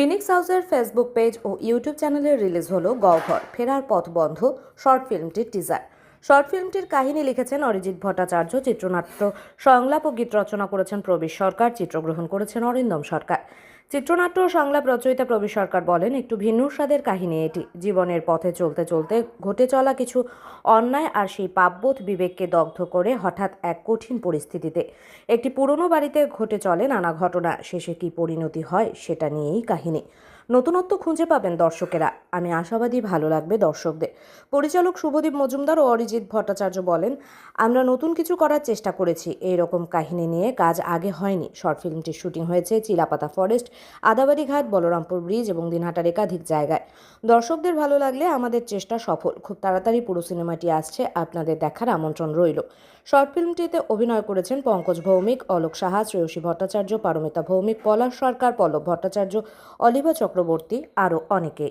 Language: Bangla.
ফিনিক্স হাউসের ফেসবুক পেজ ও ইউটিউব চ্যানেলে রিলিজ হলো গহ্বর। ফেরার পথ বন্ধ, শর্ট ফিল্মটির টিজার শর্ট ফিল্মটির কাহিনী লিখেছেন অরিজিৎ ভট্টাচার্য, চিত্রনাট্য সংলাপ ও গীত রচনা করেছেন প্রবীর সরকার, চিত্রগ্রহণ করেছেন অরিন্দম সরকার। চিত্রনাট্য সংলাপ রচয়িতা প্রবীর সরকার বলেন, একটু ভিন্ন স্বাদের কাহিনী এটি। জীবনের পথে চলতে চলতে ঘটে চলা কিছু অন্যায় আর সেই পাপবোধ বিবেককে দগ্ধ করে হঠাৎ এক কঠিন পরিস্থিতিতে। একটি পুরনো বাড়িতে ঘটে চলে নানা ঘটনা। শেষে কি পরিণতি হয় সেটা নিয়েই কাহিনী। নতুনত্ব খুঁজে পাবেন দর্শকেরা। আমি আশাবাদী ভালো লাগবে দর্শকদের। পরিচালক শুভদীপ মজুমদার ও অরিজিৎ ভট্টাচার্য বলেন, আমরা নতুন কিছু করার চেষ্টা করেছি। এই রকম কাহিনী নিয়ে কাজ আগে হয়নি। শর্ট ফিল্মটির শুটিং হয়েছে চিলাপাতা ফরেস্ট, আদাবাড়ি ঘাট, বলরামপুর ব্রিজ এবং দিনহাটার একাধিক জায়গায়। দর্শকদের ভালো লাগলে আমাদের চেষ্টা সফল। খুব তাড়াতাড়ি পুরো সিনেমাটি আসছে, আপনাদের দেখার আমন্ত্রণ রইল। শর্ট ফিল্মটিতে অভিনয় করেছেন পঙ্কজ ভৌমিক, অলোক সাহা, শ্রেয়সী ভট্টাচার্য, পারমিতা ভৌমিক, পলাশ সরকার, পল্লব ভট্টাচার্য, অলিভা চক্রবর্তী আরও অনেকে।